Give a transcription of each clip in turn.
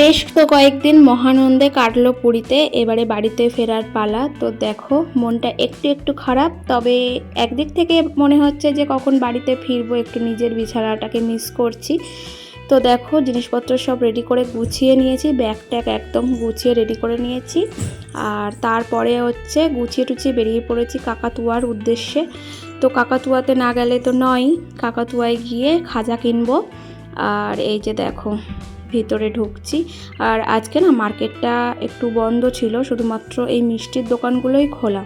বেশ তো কয়েকদিন মহানন্দে কাটলো পুরীতে, এবারে বাড়িতে ফেরার পালা। তো দেখো, মনটা একটু একটু খারাপ, তবে একদিক থেকে মনে হচ্ছে যে কখন বাড়িতে ফিরবো, একটু নিজের বিছানাটাকে মিস করছি। তো দেখো, জিনিসপত্র সব রেডি করে গুছিয়ে নিয়েছি ব্যাগ ট্যাগ একদম গুছিয়ে রেডি করে নিয়েছি। আর তারপরে হচ্ছে গুছিয়ে টুছিয়ে বেরিয়ে পড়েছি কাকাতুয়ার উদ্দেশ্যে। তো কাকাতুয়াতে না গেলে তো নয়, কাকাতুয়ায় গিয়ে খাজা কিনবো। আর এই যে দেখো ভিতরে ঢুকছি। আর আজকে না মার্কেটটা একটু বন্ধ ছিল, শুধুমাত্র এই মিষ্টির দোকানগুলোই খোলা।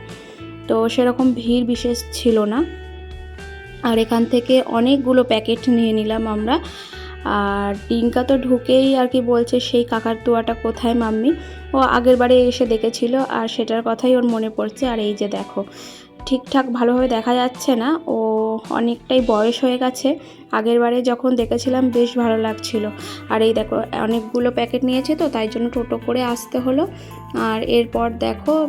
তো সেরকম ভিড় বিশেষ ছিল না। আর এখান থেকে অনেকগুলো প্যাকেট নিয়ে নিলাম আমরা। আর ডিঙ্কা তো ঢুকেই আর কি বলছে, সেই কাকার তোয়াটা কোথায় মাম্মি? ও আগের বারে এসে দেখেছিল আর সেটার কথাই ওর মনে পড়ছে। আর এই যে দেখো ঠিকঠাক ভালোভাবে দেখা যাচ্ছে না। ও অনেকটাই বয়স হয়ে গেছে। আগের বারে যখন দেখেছিলাম বেশ ভালো লাগছিল। আর এই দেখো, অনেকগুলো প্যাকেট নিয়েছে তো, তাই জন্য টোটো করে আসতে হলো। আর এরপর দেখো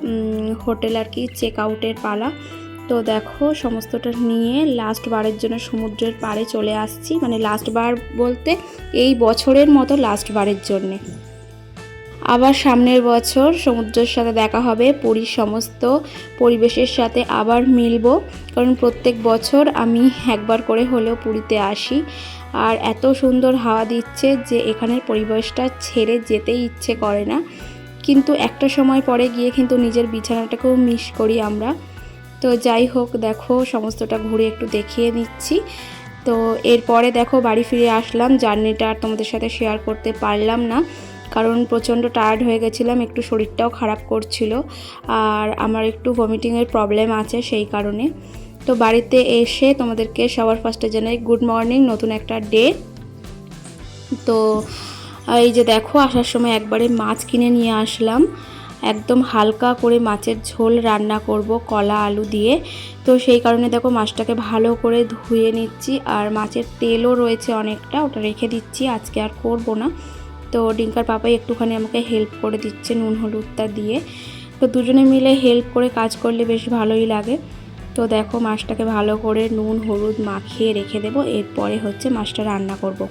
হোটেল আর কি চেক আউটের পালা। তো দেখো, সমস্তটা নিয়ে লাস্ট বারের জন্য সমুদ্রের পাড়ে চলে আসছি। মানে লাস্ট বার বলতে এই বছরের মতো লাস্ট বারের জন্যে। আবার সামনের বছর সমুদ্রের সাথে দেখা হবে, পুরীর সমস্ত পরিবেশের সাথে আবার মিলবো। কারণ প্রত্যেক বছর আমি একবার করে হলেও পুরীতে আসি। আর এত সুন্দর হাওয়া দিচ্ছে যে এখানের পরিবেশটা ছেড়ে যেতেই ইচ্ছে করে না। কিন্তু একটা সময় পরে গিয়ে কিন্তু নিজের বিছানাটাকেও মিস করি আমরা। তো যাই হোক, দেখো সমস্তটা ঘুরে একটু দেখিয়ে নিচ্ছি তো এরপরে দেখো বাড়ি ফিরে আসলাম। জার্নিটা আর তোমাদের সাথে শেয়ার করতে পারলাম না। কারণ প্রচণ্ড টায়ার্ড হয়ে গেছিলাম, একটু শরীরটাও খারাপ করছিল আর আমার একটু ভমিটিংয়ের প্রবলেম আছে সেই কারণে। তো বাড়িতে এসে তোমাদেরকে সবার ফার্স্টে জানাই গুড মর্নিং নতুন একটা ডে তো এই যে দেখো, আসার সময় একবারে মাছ কিনে নিয়ে আসলাম। একদম হালকা করে মাছের ঝোল রান্না করব কলা, আলু দিয়ে। তো সেই কারণে দেখো মাছটাকে ভালো করে ধুয়ে নিচ্ছি আর মাছের তেলও রয়েছে অনেকটা, ওটা রেখে দিচ্ছি, আজকে আর করব না। তো ডিঙ্কার পাপাই একটুখানি আমাকে হেল্প করে দিচ্ছে নুন, হলুদটা দিয়ে। তো দুজনে মিলে হেল্প করে কাজ করলে বেশ ভালোই লাগে। তো দেখো মাছটাকে ভালো করে নুন, হলুদ মাখিয়ে রেখে দেবো, এরপরে হচ্ছে মাছটা রান্না করব।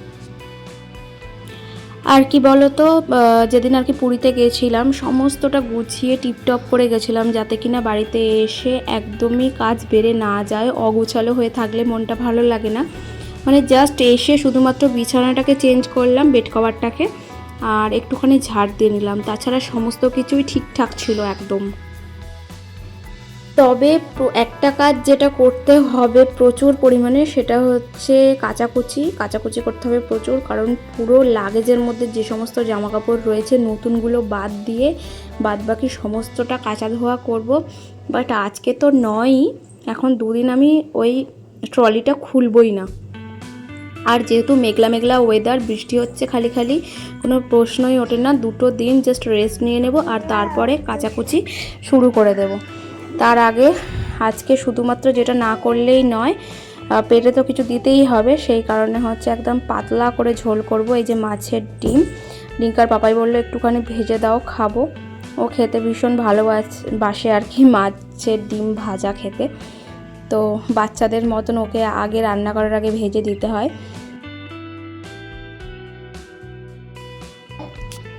আর কি বলতো যেদিন আর কি পুরীতে গেছিলাম, সমস্তটা গুছিয়ে টিপটপ করে গেছিলাম যাতে কিনা বাড়িতে এসে একদমই কাজ বেড়ে না যায়, অগোছালো হয়ে থাকলে মনটা ভালো লাগে না। মানে জাস্ট এসে শুধুমাত্র বিছানাটাকে চেঞ্জ করলাম বেড কভারটাকে আর একটুখানি ঝাড় দিয়ে নিলাম। তাছাড়া সমস্ত কিছুই ঠিকঠাক ছিল একদম। তবে একটা কাজ যেটা করতে হবে প্রচুর পরিমাণে সেটা হচ্ছে কাচাকুচি। কাচাকুচি করতে হবে প্রচুর, কারণ পুরো লাগেজের মধ্যে যে সমস্ত জামা কাপড় রয়েছে নতুনগুলো বাদ দিয়ে বাদ বাকি সমস্তটা কাচা ধোয়া করব। বাট আজকে তো নয়ই, এখন দুদিন আমি ওই ট্রলিটা খুলবই না। আর যেহেতু মেঘলা মেঘলা ওয়েদার বৃষ্টি হচ্ছে খালি খালি, কোনো প্রশ্নই ওঠে না। দুটো দিন জাস্ট রেস্ট নিয়ে নেব আর তারপরে কাচাকুচি শুরু করে দেব। তার আগে আজকে শুধুমাত্র যেটা না করলেই নয় পেটে তো কিছু দিতেই হবে, সেই কারণে হচ্ছে একদম পাতলা করে ঝোল করব। এই যে মাছের ডিম, ডিঙ্কার পাপাই বলল, একটুখানি ভেজে দাও, খাব। ও খেতে ভীষণ ভালোবাসে, বাসে আর কি মাছের ডিম ভাজা খেতে। তো বাচ্চাদের মতন ওকে আগে রান্না করার আগে ভেজে দিতে হয়।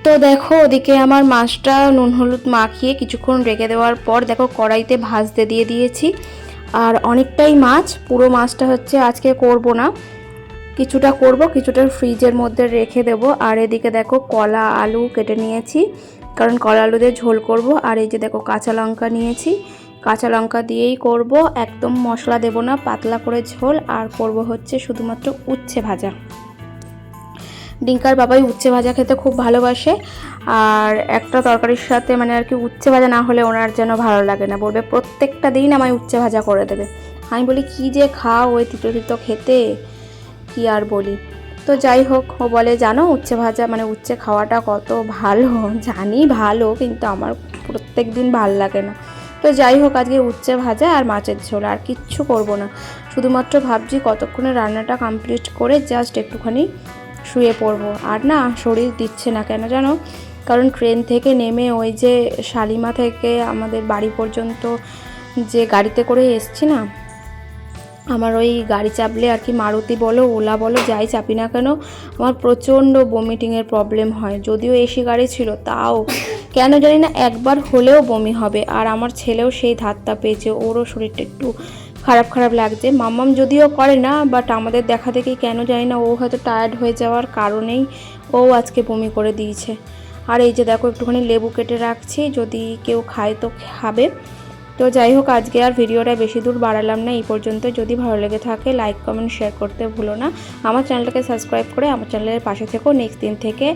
তো দেখো, ওদিকে আমার মাছটা নুন হলুদ মাখিয়ে কিছুক্ষণ রেখে দেওয়ার পর দেখো কড়াইতে ভাজতে দিয়ে দিয়েছি। আর অনেকটাই মাছ, পুরো মাছটা হচ্ছে আজকে করব না। কিছুটা করব, কিছুটা ফ্রিজের মধ্যে রেখে দেব। আর এদিকে দেখো কলা আলু কেটে নিয়েছি, কারণ কলা আলু দিয়ে ঝোল করব। আর এই যে দেখো কাঁচা লঙ্কা নিয়েছি। কাঁচা লঙ্কা দিয়েই করব। একদম মশলা দেব না, পাতলা করে ঝোল। আর করব হচ্ছে শুধুমাত্র উচ্ছে ভাজা। ডিঙ্কার বাবাই উচ্ছে ভাজা খেতে খুব ভালোবাসে। আর একটা তরকারির সাথে মানে আর কি উচ্ছে ভাজা না হলে ওনার যেন ভালো লাগে না। বলবে, প্রত্যেকটা দিন আমায় উচ্ছে ভাজা করে দেবে। আমি বলি, কি যে খাও ওই তিতো তিতো খেতে? কি আর বলি। তো যাই হোক, ও বলে, জানো উচ্ছে ভাজা মানে উচ্ছে খাওয়াটা কত ভালো? জানি ভালো, কিন্তু আমার প্রত্যেক দিন ভালো লাগে না। তো যাই হোক, আজকে উচ্ছে ভাজা আর মাছের ঝোল, আর কিচ্ছু করব না। শুধুমাত্র ভাবছি কতক্ষণে রান্নাটা কমপ্লিট করে জাস্ট একটুখানি শুয়ে পড়ব। আর না, শরীর দিচ্ছে না কেন জানো? কারণ ট্রেন থেকে নেমে ওই যে শালিমা থেকে আমাদের বাড়ি পর্যন্ত যে গাড়িতে করে এসছি না, আমার ওই গাড়ি চাপলে আর কি মারুতি বলো, ওলা বলো, যাই চাপি না কেন, আমার প্রচণ্ড বমিটিংয়ের প্রবলেম হয়। যদিও এসি গাড়ি ছিল, তাও কেন জানি না একবার হলেও বমি হবে। আর আমার ছেলেও সেই ধাতটা পেয়েছে, ওরও শরীরটা একটু খারাপ খারাপ লাগছে। মাম্মাম যদিও করে না বাট আমাদের দেখা দেখি কেন জানি না ও হয়তো টায়ার্ড হয়ে যাওয়ার কারণেই ও আজকে বমি করে দিয়েছে। আর এই যে দেখো, একটুখানি লেবু কেটে রাখছি, যদি কেউ খায় তো খাবে। তো যাই হোক, আজকে আর ভিডিওটা বেশি দূর বাড়ালাম না, এই পর্যন্ত। যদি ভালো লেগে থাকে লাইক কমেন্ট শেয়ার করতে ভুলো না। আমার চ্যানেলটাকে সাবস্ক্রাইব করে আমার চ্যানেলের পাশে থেকো। নেক্সট দিন থেকে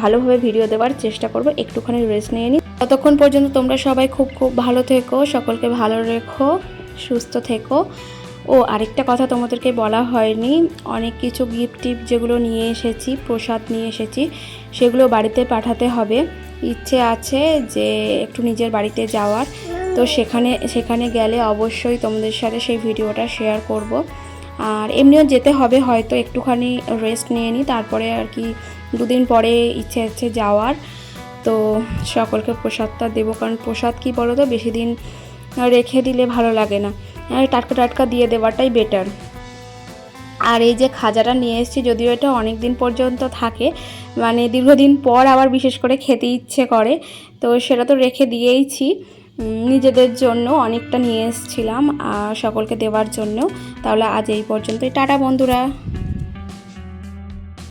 ভালোভাবে ভিডিও দেওয়ার চেষ্টা করব। একটুখানি রেস্ট নিয়ে নিই ততক্ষণ পর্যন্ত তোমরা সবাই খুব খুব ভালো থেকো, সকলকে ভালো রেখো, সুস্থ থেকো। ও, আরেকটা কথা তোমাদেরকে বলা হয়নি। অনেক কিছু গিফট টিপ যেগুলো নিয়ে এসেছি, প্রসাদ নিয়ে এসেছি, সেগুলো বাড়িতে পাঠাতে হবে। ইচ্ছে আছে যে একটু নিজের বাড়িতে যাওয়ার। তো সেখানে সেখানে গেলে অবশ্যই তোমাদের সাথে সেই ভিডিওটা শেয়ার করব। আর এমনিও যেতে হবে, হয়তো একটুখানি রেস্ট নিয়ে নিই তারপরে আর কি দুদিন পরে ইচ্ছে আছে যাওয়ার। তো সকলকে প্রসাদটা দেবো, কারণ প্রসাদ কী বলো তো বেশি দিন রেখে দিলে ভালো লাগে না। টাটকা টাটকা দিয়ে দেওয়াটাই বেটার আর এই যে খাজাটা নিয়ে এসেছি, যদিও এটা অনেক দিন পর্যন্ত থাকে মানে দীর্ঘদিন পর আবার বিশেষ করে খেতে ইচ্ছে করে, তো সেটা তো রেখে দিয়েইছি। নিজেদের জন্য অনেকটা নিয়ে এসেছিলাম আর সকলকে দেওয়ার জন্য। তাহলে আজ এই পর্যন্তই। টাটা বন্ধুরা।